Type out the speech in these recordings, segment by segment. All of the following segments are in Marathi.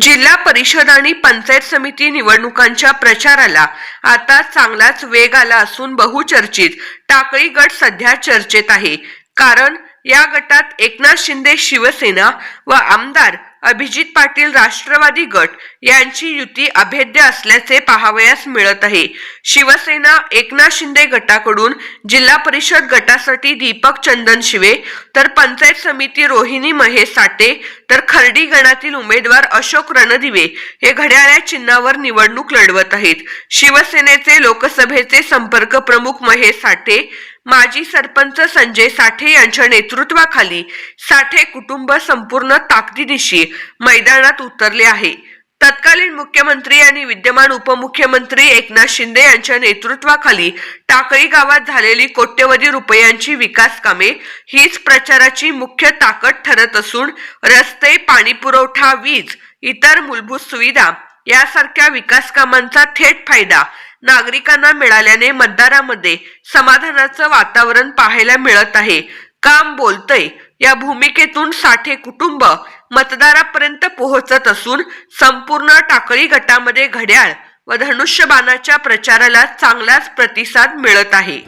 जिल्हा परिषद आणि पंचायत समिती निवडणुकांच्या प्रचाराला आता चांगलाच वेग आला असून बहुचर्चित टाकळी गट सध्या चर्चेत आहे. कारण या गटात एकनाथ शिंदे शिवसेना व आमदार अभिजित पाटील राष्ट्रवादी गट यांची युती अभेद्य असल्याचे पाहावयास मिळत आहे. शिवसेना एकनाथ शिंदे गटाकडून जिल्हा परिषद गटासाठी दीपक चंदन शिवे तर पंचायत समिती रोहिणी महेश साठे तर खर्डी गणातील उमेदवार अशोक रणदिवे हे घड्याळ्या चिन्हावर निवडणूक लढवत आहेत. शिवसेनेचे लोकसभेचे संपर्क प्रमुख महेश साठे माजी सरपंच संजय साठे यांच्या नेतृत्वाखाली साठे कुटुंब संपूर्ण ताकदीनिशी मैदानात उतरले आहे. तत्कालीन मुख्यमंत्री आणि विद्यमान उपमुख्यमंत्री एकनाथ शिंदे यांच्या नेतृत्वाखाली टाकळी गावात झालेली कोट्यवधी रुपयांची विकास कामे हीच प्रचाराची मुख्य ताकद ठरत असून रस्ते पाणीपुरवठा वीज इतर मूलभूत सुविधा यासारख्या विकास कामांचा थेट फायदा नागरिकांना मिळाल्याने मतदारामध्ये समाधानाचं वातावरण पाहायला मिळत आहे. काम बोलतय. या भूमिकेतून साठे कुटुंब मतदारापर्यंत पोहोचत असून संपूर्ण टाकळी गटामध्ये घड्याळ व धनुष्यबाणाच्या प्रचाराला चांगलाच प्रतिसाद मिळत आहे.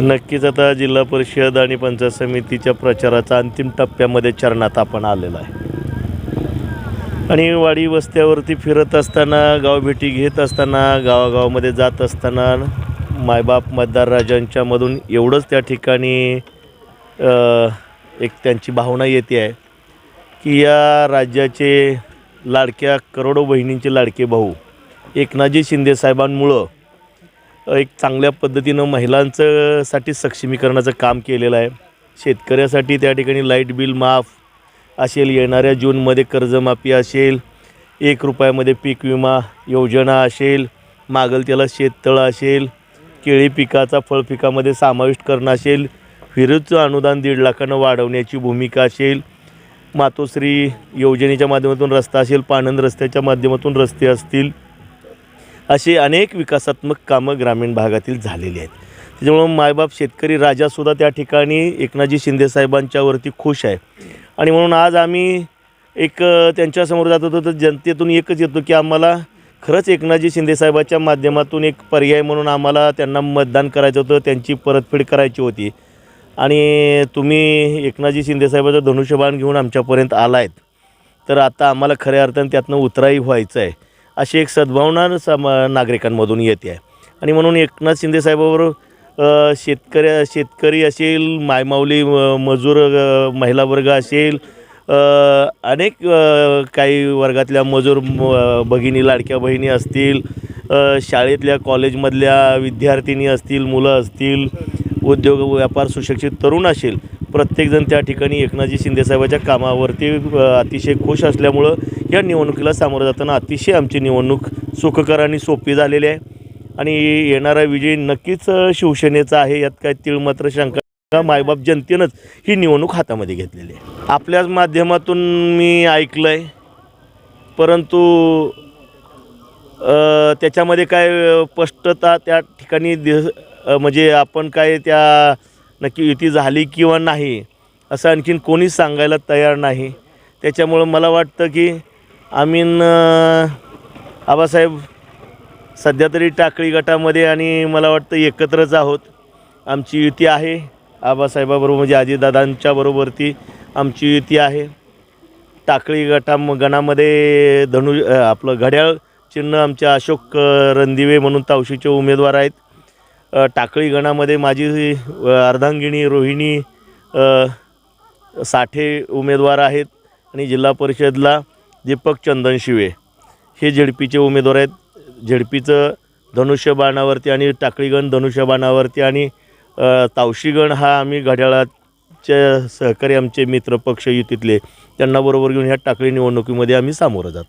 नक्कीच आता जिल्हा परिषद आणि पंचायत समितीच्या प्रचाराचा अंतिम टप्प्यामध्ये चरणात आपण आलेला आहे. आणि वाडी वस्त्यावरती फिरत असताना गावभेटी घेत असताना गावागावामध्ये जात असताना मायबाप मतदार राजांच्यामधून एवढंच त्या ठिकाणी एक त्यांची भावना येते आहे की या राज्याचे लाडक्या करोडो बहिणींचे लाडके भाऊ एकनाथजी शिंदे साहेबांमुळं एक चांगल्या पद्धतीनं महिलांचं साठी सक्षमीकरणाचं काम केलेलं आहे. शेतकऱ्यासाठी त्या ठिकाणी लाइट बिल माफ असेल येणाऱ्या जूनमध्ये कर्जमाफी असेल एक रुपयामध्ये पीक विमा योजना असेल मागल त्याला शेततळं असेल केळी पिकाचा फळपिकामध्ये समाविष्ट करणं असेल विरुद्धचं अनुदान दीड लाखानं वाढवण्याची भूमिका असेल मातोश्री योजनेच्या माध्यमातून रस्ता असेल पाणंद रस्त्याच्या माध्यमातून रस्ते असतील असे अनेक विकासात्मक कामं ग्रामीण भागातील झालेली आहेत. त्याच्यामुळं मायबाप शेतकरी राजासुद्धा त्या ठिकाणी एकनाथजी शिंदेसाहेबांच्यावरती खुश आहे. आणि म्हणून आज आम्ही एक त्यांच्यासमोर जात होतो तर जनतेतून एकच येतो की आम्हाला खरंच एकनाथजी शिंदेसाहेबाच्या माध्यमातून एक पर्याय म्हणून आम्हाला त्यांना मतदान करायचं होतं त्यांची परतफेड करायची होती. आणि तुम्ही एकनाथजी शिंदेसाहेबाचं धनुष्यबाण घेऊन आमच्यापर्यंत आला आहेत तर आता आम्हाला खऱ्या अर्थानं त्यातनं उतराई व्हायचं आहे. अशी एक सद्भावना सम नागरिकांमधून येते आहे. आणि म्हणून एकनाथ शिंदेसाहेबाबरोबर शेतकऱ्या शेतकरी असेल मायमाऊली म- मजूर महिला वर्ग असेल अनेक काही वर्गातल्या मजूर म- भगिनी लाडक्या बहिणी असतील शाळेतल्या कॉलेजमधल्या विद्यार्थिनी असतील मुलं असतील उद्योग व्यापार सुशिक्षित तरुण असेल प्रत्येकजण त्या ठिकाणी एकनाथजी शिंदेसाहेबाच्या कामावरती अतिशय खुश असल्यामुळं या निवडणुकीला सामोरं जाताना अतिशय आमची निवडणूक सुखकर आणि सोपी झालेली आहे. आणि येणारा विजय नक्कीच शिवसेनेचा आहे. यात काय तीळ मात्र शंका मायबाप जनतेनंच ही निवडणूक हातामध्ये घेतलेली आहे. आपल्याच माध्यमातून मी ऐकलं आहे परंतु त्याच्यामध्ये काय स्पष्टता त्या ठिकाणी दिस म्हणजे आपण काय त्या नक्की युती झाली किंवा नाही असं आणखीन कोणीच सांगायला तयार नाही. त्याच्यामुळं मला वाटतं की आम्ही आबासाहेब सध्या तरी टाकळी गटामध्ये आणि मला वाटतं एकत्रच आहोत. आमची युती आहे. आबासाहेबाबरोबर म्हणजे अजितदादांच्या बरोबरती आमची युती आहे. टाकळी गटा गणामध्ये धनु आपलं घड्याळ चिन्ह आमच्या अशोक रणदिवे म्हणून तावशीचे उमेदवार आहेत. टाकळी गणामध्ये माझी अर्धांगिणी रोहिणी साठे उमेदवार आहेत. आणि जिल्हा परिषदला दीपक चंदन शिवे. हे झेडपीचे उमेदवार आहेत. झेडपीचं धनुष्यबाणावरती आणि टाकळीगण धनुष्यबाणावरती आणि तावशीगण हा आम्ही घड्याळाचे सहकारी आमचे मित्रपक्ष युतीतले त्यांना बरोबर घेऊन ह्या टाकळी निवडणुकीमध्ये आम्ही सामोरं जातो.